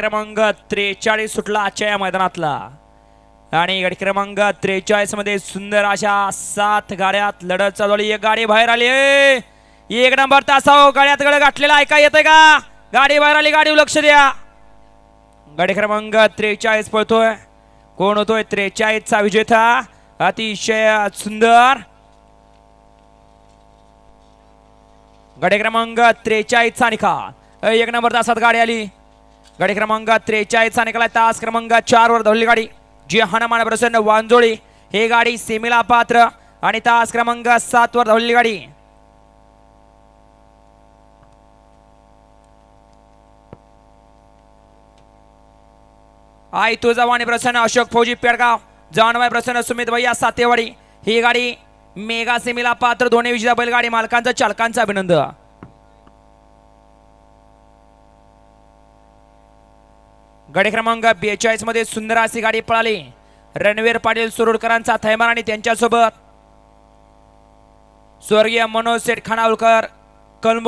क्रमांक त्रेचाळीस सुटला आजच्या या मैदानातला. आणि गाडी क्रमांक त्रेचाळीसमध्ये सुंदर अशा सात गाड्यात लढत चालू एक गाडी बाहेर आली एक नंबर तासाव गाड्यात गड गाठलेला ऐका येतंय का? गाडी बाहेर आली. गाडी लक्ष द्या. गाडी क्रमांक त्रेचाळीस पळतोय. कोण होतोय? त्रेचाळीसचा विजेता. अतिशय सुंदर. गाडी क्रमांक त्रेचाळीसचा निकाल. एक नंबर तासात गाडी आली. गाडी क्रमांक त्रेचाळीसचा निकाल तास क्रमांक चार वर धरली गाडी. जी हनुमान प्रसन्न वांजोळी. हे गाडी सेमीला पात्र. आणि तास क्रमांक सात वर धावलेली गाडी. आई तुळजावाणी प्रसन्न अशोक फौजी पेडगाव. जानवाय प्रसन्न सुमित भैया सातेवाडी. ही गाडी मेगा सेमीला पात्र. दोन्ही विजेता बैलगाडी मालकांचं चालकांचं अभिनंदन. गडी क्रमांक बेचाळीसमध्ये सुंदर अशी गाडी पळाली. रणवीर पाटील सुरुडकरांचा थैमान आणि त्यांच्यासोबत. स्वर्गीय मनोज शेठ खानावलकर